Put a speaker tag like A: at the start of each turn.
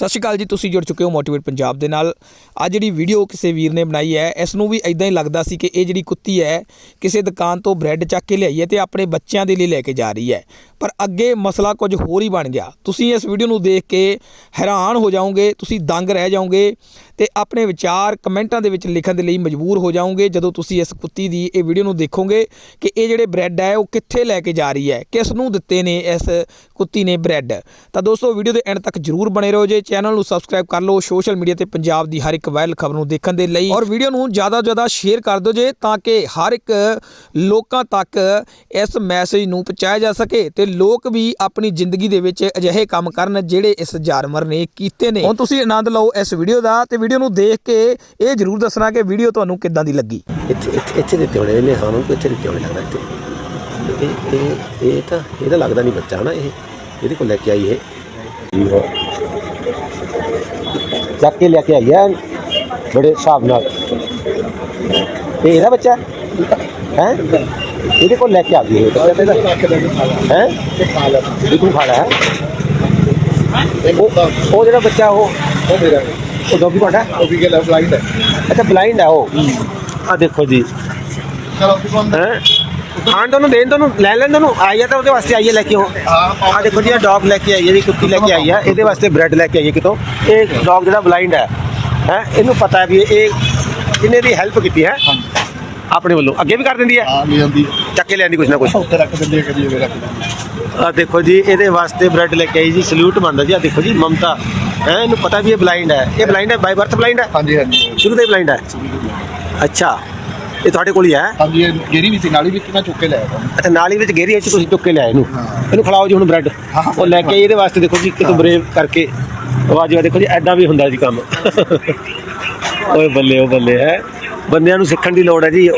A: ਸਤਿ ਸ਼੍ਰੀ ਅਕਾਲ ਜੀ, ਤੁਸੀਂ ਜੁੜ ਚੁੱਕੇ ਹੋ ਮੋਟੀਵੇਟ ਪੰਜਾਬ ਦੇ ਨਾਲ। ਆ ਜਿਹੜੀ ਵੀਡੀਓ ਕਿਸੇ ਵੀਰ ਨੇ ਬਣਾਈ ਹੈ, ਇਸ ਨੂੰ ਵੀ ਇਦਾਂ ਹੀ ਲੱਗਦਾ ਸੀ ਕਿ ਇਹ ਜਿਹੜੀ ਕੁੱਤੀ ਹੈ, ਕਿਸੇ ਦੁਕਾਨ ਤੋਂ ਬ੍ਰੈਡ ਚੱਕ ਕੇ ਲਿਆਈ ਹੈ ਤੇ ਆਪਣੇ ਬੱਚਿਆਂ ਦੇ ਲਈ ਲੈ ਕੇ ਜਾ ਰਹੀ ਹੈ। ਪਰ ਅੱਗੇ ਮਸਲਾ ਕੁਝ ਹੋਰ ਹੀ ਬਣ ਗਿਆ। ਤੁਸੀਂ ਇਸ ਵੀਡੀਓ ਨੂੰ ਦੇਖ ਕੇ ਹੈਰਾਨ ਹੋ ਜਾਓਗੇ, ਤੁਸੀਂ ਦੰਗ ਰਹਿ ਜਾਓਗੇ ਤੇ ਆਪਣੇ ਵਿਚਾਰ ਕਮੈਂਟਾਂ ਦੇ ਵਿੱਚ ਲਿਖਣ ਦੇ ਲਈ ਮਜਬੂਰ ਹੋ ਜਾਓਗੇ ਜਦੋਂ ਤੁਸੀਂ ਇਸ ਕੁੱਤੀ ਦੀ ਇਹ ਵੀਡੀਓ ਨੂੰ ਦੇਖੋਗੇ ਕਿ ਇਹ ਜਿਹੜੇ ਬ੍ਰੈਡ ਹੈ, ਉਹ ਕਿੱਥੇ ਲੈ ਕੇ ਜਾ ਰਹੀ ਹੈ, ਕਿਸ ਨੂੰ ਦਿੱਤੇ ਨੇ ਇਸ ਕੁੱਤੀ ਨੇ ਬ੍ਰੈਡ। ਤਾਂ ਦੋਸਤੋ ਵੀਡੀਓ ਦੇ ਐਂਡ ਤੱਕ ਜਰੂਰ ਬਣੇ ਰਹੋ ਜੇ। ਚੈਨਲ ਨੂੰ ਸਬਸਕ੍ਰਾਈਬ ਕਰ ਲਓ ਸੋਸ਼ਲ ਮੀਡੀਆ ਤੇ ਪੰਜਾਬ ਦੀ ਹਰ ਇੱਕ ਵਾਇਰਲ ਖਬਰ ਨੂੰ ਦੇਖਣ ਦੇ ਲਈ ਔਰ ਵੀਡੀਓ ਨੂੰ ਜ਼ਿਆਦਾ ਤੋਂ ਜ਼ਿਆਦਾ ਸ਼ੇਅਰ ਕਰ ਦਿਓ ਜੇ ਤਾਂ ਕਿ ਹਰ ਇੱਕ ਲੋਕਾਂ ਤੱਕ ਇਸ ਮੈਸੇਜ ਨੂੰ ਪਹੁੰਚਾਇਆ ਜਾ ਸਕੇ ਤੇ ਲੋਕ ਵੀ ਆਪਣੀ ਜ਼ਿੰਦਗੀ ਦੇ ਵਿੱਚ ਅਜਿਹੇ ਕੰਮ ਕਰਨ ਜਿਹੜੇ ਇਸ ਜਾਨਵਰ ਨੇ ਕੀਤੇ ਨੇ। ਹੁਣ ਤੁਸੀਂ ਆਨੰਦ ਲਓ ਇਸ ਵੀਡੀਓ ਦਾ ਤੇ ਵੀਡੀਓ ਨੂੰ ਦੇਖ ਕੇ ਇਹ ਜਰੂਰ ਦੱਸਣਾ ਕਿ ਵੀਡੀਓ ਤੁਹਾਨੂੰ ਕਿੱਦਾਂ ਦੀ ਲੱਗੀ।
B: ਇੱਥੇ ਇੱਥੇ ਇੱਥੇ ਦਿੱਤੇ ਹੋਣੇ ਨੇ ਹਾਂ ਨੂੰ ਇੱਥੇ ਦਿੱਤੇ ਹੋਣੇ ਲੱਗਦਾ ਇੱਥੇ। ਇਹ ਇਹ ਇਹ ਤਾਂ ਇਹਦਾ ਲੱਗਦਾ ਨਹੀਂ ਬੱਚਾ ਨਾ ਇਹ। ਇਹਦੇ ਕੋਲ ਲੈ ਕੇ ਆਈ ਇਹ। ਚੱਕ ਕੇ ਲੈ ਕੇ ਆਈ ਹੈ ਬੜੇ ਹਿਸਾਬ ਨਾਲ। ਇਹ ਇਹਦਾ ਬੱਚਾ? ਹੈ? ਇਹਦੇ ਕੋਲ ਲੈ ਕੇ ਆ ਗਈ ਇਹ। ਹੈ? ਇਹ ਤੂੰ ਖਾ ਲਿਆ ਉਹ ਉਹ ਜਿਹੜਾ ਬੱਚਾ ਉਹ?
C: ਉਹ ਮੇਰਾ
B: ਉਹ ਡੋਗੀ ਤੁਹਾਡਾ?
C: ਉਹ ਵੀ ਗੱਲ ਬਲਾਈਂਡ ਹੈ
B: ਅੱਛਾ ਬਲਾਈਂਡ ਹੈ। ਉਹ ਆ ਦੇਖੋ ਜੀ।
C: ਚਲੋ ਵੀ ਬੰਦ
B: ਹੈਂ? ਖਾਣ ਤੁਹਾਨੂੰ ਦੇਣ ਤੁਹਾਨੂੰ ਲੈ ਲੈਣ ਤੁਹਾਨੂੰ ਆਈ ਆ ਤਾਂ ਉਹਦੇ ਵਾਸਤੇ ਆਈਏ ਲੈ ਕੇ ਉਹ।
C: ਹਾਂ
B: ਆ ਦੇਖੋ ਜੀ ਇਹ ਡੌਗ ਲੈ ਕੇ ਆਈ ਹੈ ਜੀ ਕੁੱਤੀ ਲੈ ਕੇ ਆਈ ਹੈ ਇਹਦੇ ਵਾਸਤੇ ਬ੍ਰੈਡ ਲੈ ਕੇ ਆਈ ਹੈ ਕਿਤੋਂ। ਇਹ ਡੌਗ ਜਿਹੜਾ ਬਲਾਈਂਡ ਹੈ ਹੈ ਇਹਨੂੰ ਪਤਾ ਹੈ ਵੀ ਇਹ ਇਹਨੇ ਦੀ ਹੈਲਪ ਕੀਤੀ ਹੈ। ਆਪਣੇ ਵੱਲੋਂ ਅੱਗੇ ਵੀ ਕਰ ਦਿੰਦੀ ਹੈ?
C: ਆ ਲੈ ਜਾਂਦੀ
B: ਚੱਕ ਕੇ ਲੈਂਦੀ ਕੁਛ ਨਾ ਕੁਛ।
C: ਉੱਤੇ ਰੱਖ ਦਿੰਦੀ ਹੈ ਕਦੀ ਇਹ ਰੱਖ ਦਿੰਦੀ
B: ਆ। ਦੇਖੋ ਜੀ ਇਹਦੇ ਵਾਸਤੇ ਬ੍ਰੈਡ ਲੈ ਕੇ ਆਈ ਜੀ ਸਲੂਟ ਬਣਦਾ ਜੀ ਆ ਦੇਖੋ ਜੀ ਮਮਤਾ। ਹੈ ਇਹਨੂੰ ਪਤਾ ਵੀ ਇਹ ਬਲਾਈਂਡ ਹੈ। ਇਹ ਬਲਾਈਂਡ ਹੈ ਬਾਈ ਬਰਥ ਬਲਾਈਂਡ ਹੈ?
C: ਹਾਂਜੀ ਹਾਂਜੀ।
B: ਸ਼ੁਰੂ ਤੋਂ ਹੀ ਬਲਾਈਂਡ ਹੈ? ਅੱਛਾ। ਇਹ ਤੁਹਾਡੇ ਕੋਲ ਹੀ ਹੈ?
C: ਹਾਂਜੀ ਇਹ ਗੇਰੀ ਵੀ ਸੀ ਨਾਲੀ ਵਿੱਚ ਮੈਂ ਚੁੱਕ ਕੇ ਆਇਆ
B: ਅੱਛਾ ਨਾਲੀ ਵਿੱਚ ਗੇਰੀ ਵਿੱਚ ਤੁਸੀਂ ਚੁੱਕ ਕੇ ਲਿਆਏ ਇਹਨੂੰ। ਇਹਨੂੰ ਖਿਲਾਓ ਜੀ ਹੁਣ ਬ੍ਰੈਡ। ਉਹ ਲੈ ਕੇ ਇਹਦੇ ਵਾਸਤੇ ਦੇਖੋ ਜੀ ਕਿਤੋਂ ਬਰੇਵ ਕਰਕੇ। ਆਵਾਜ਼ ਆ ਦੇਖੋ ਜੀ ਐਦਾਂ ਵੀ ਹੁੰਦਾ ਜੀ ਕੰਮ। ਓਏ ਬੱਲੇ ਉਹ ਬੱਲੇ ਹੈ। ਬੰਦਿਆਂ ਨੂੰ ਸਿੱਖਣ ਦੀ ਲੋੜ ਹੈ ਜੀ।